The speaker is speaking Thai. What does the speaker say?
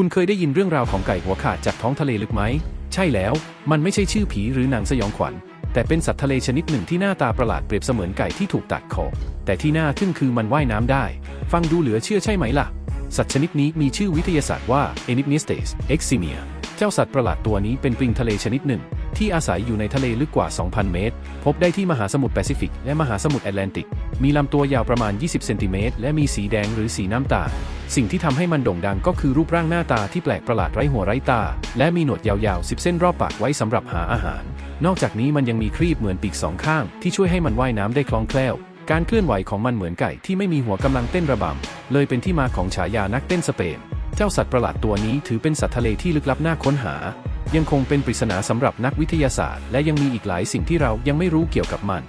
คุณเคยได้ยินเรื่องราวของไก่หัวขาดจากท้องทะเลลึกไหม ใช่แล้ว มันไม่ใช่ชื่อผีหรือหนังสยองขวัญ แต่เป็นสัตว์ทะเลชนิดหนึ่งที่หน้าตาประหลาดเปรียบเสมือนไก่ที่ถูกตัดคอ แต่ที่น่าทึ่งคือมันว่ายน้ำได้ ฟังดูเหลือเชื่อใช่ไหมล่ะ สัตว์ชนิดนี้มีชื่อวิทยาศาสตร์ว่า Enigmistes eximia เจ้าสัตว์ประหลาดตัวนี้เป็นปลิงทะเลชนิดหนึ่ง ที่อาศัยอยู่ในทะเลลึกกว่า 2,000 เมตร พบได้ที่มหาสมุทรแปซิฟิก และมหาสมุทรแอตแลนติก มีลำตัวยาวประมาณ 20 เซนติเมตร และมีสีแดงหรือสีน้ำตาล สิ่งที่ทำให้มันโด่งดังก็คือรูปร่างหน้าตาที่แปลกประหลาดไร้หัวไร้ตา และมีหนวดยาวๆ 10 เส้นรอบปากไว้สำหรับหาอาหาร นอกจากนี้มันยังมีครีบเหมือนปีกสองข้าง ที่ช่วยให้มันว่ายน้ำได้คล่องแคล่ว การเคลื่อนไหวของมันเหมือนไก่ที่ไม่มีหัวกำลังเต้นระบำ เลยเป็นที่มาของฉายานักเต้นสเปน เจ้าสัตว์ประหลาดตัวนี้ถือเป็นสัตว์ทะเลที่ลึกลับน่าค้นหา ยังคงเป็นปริศนาสำหรับนักวิทยาศาสตร์ และยังมีอีกหลายสิ่งที่เรายังไม่รู้เกี่ยวกับมัน